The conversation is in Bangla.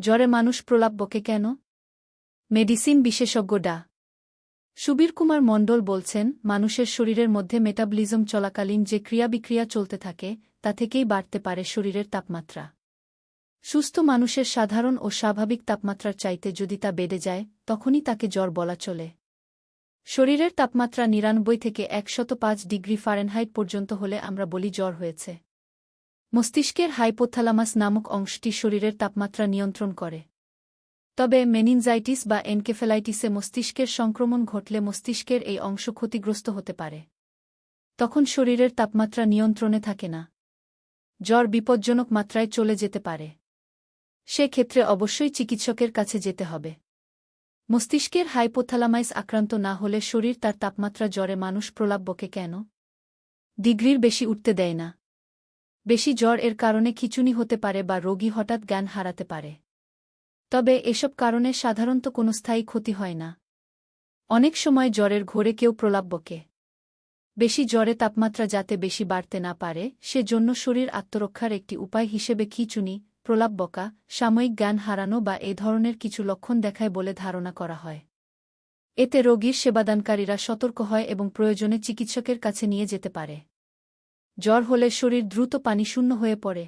জ্বরে মানুষ প্রলাপ বকে কেন? মেডিসিন বিশেষজ্ঞ ডা। সুবীর কুমার মণ্ডল বলছেন, মানুষের শরীরের মধ্যে মেটাবলিজম চলাকালীন যে ক্রিয়াবিক্রিয়া চলতে থাকে, তা থেকেই বাড়তে পারে শরীরের তাপমাত্রা। সুস্থ মানুষের সাধারণ ও স্বাভাবিক তাপমাত্রার চাইতে যদি তা বেড়ে যায়, তখনই তাকে জ্বর বলা চলে। শরীরের তাপমাত্রা নিরানব্বই থেকে একশত পাঁচ ডিগ্রি ফারেনহাইট পর্যন্ত হলে আমরা বলি জ্বর হয়েছে। মস্তিষ্কের হাইপোথ্যালামাস নামক অংশটি শরীরের তাপমাত্রা নিয়ন্ত্রণ করে। তবে মেনিনজাইটিস বা এনকেফেলাইটিসে মস্তিষ্কের সংক্রমণ ঘটলে মস্তিষ্কের এই অংশ ক্ষতিগ্রস্ত হতে পারে। তখন শরীরের তাপমাত্রা নিয়ন্ত্রণে থাকে না। জ্বর বিপজ্জনক মাত্রায় চলে যেতে পারে। সে ক্ষেত্রে অবশ্যই চিকিৎসকের কাছে যেতে হবে। মস্তিষ্কের হাইপোথ্যালামাইস আক্রান্ত না হলে শরীর তার তাপমাত্রা জ্বরে মানুষ প্রলাপ বকে কেন? ডিগ্রির বেশি উঠতে দেয় না। বেশি জ্বর এর কারণে খিচুনি হতে পারে বা রোগী হঠাৎ জ্ঞান হারাতে পারে। তবে এসব কারণে সাধারণত কোনো স্থায়ী ক্ষতি হয় না। অনেক সময় জ্বরের ঘোরে কেউ প্রলাপ বকে। বেশি জ্বরে তাপমাত্রা যাতে বেশি বাড়তে না পারে, সেজন্য শরীর আত্মরক্ষার একটি উপায় হিসেবে খিচুনি, প্রলাপ বকা, সাময়িক জ্ঞান হারানো বা এ ধরনের কিছু লক্ষণ দেখায় বলে ধারণা করা হয়। এতে রোগীর সেবাদানকারীরা সতর্ক হয় এবং প্রয়োজনে চিকিৎসকের কাছে নিয়ে যেতে পারে। জ্বর হলে শরীর দ্রুত পানি শূন্য হয়ে পড়ে।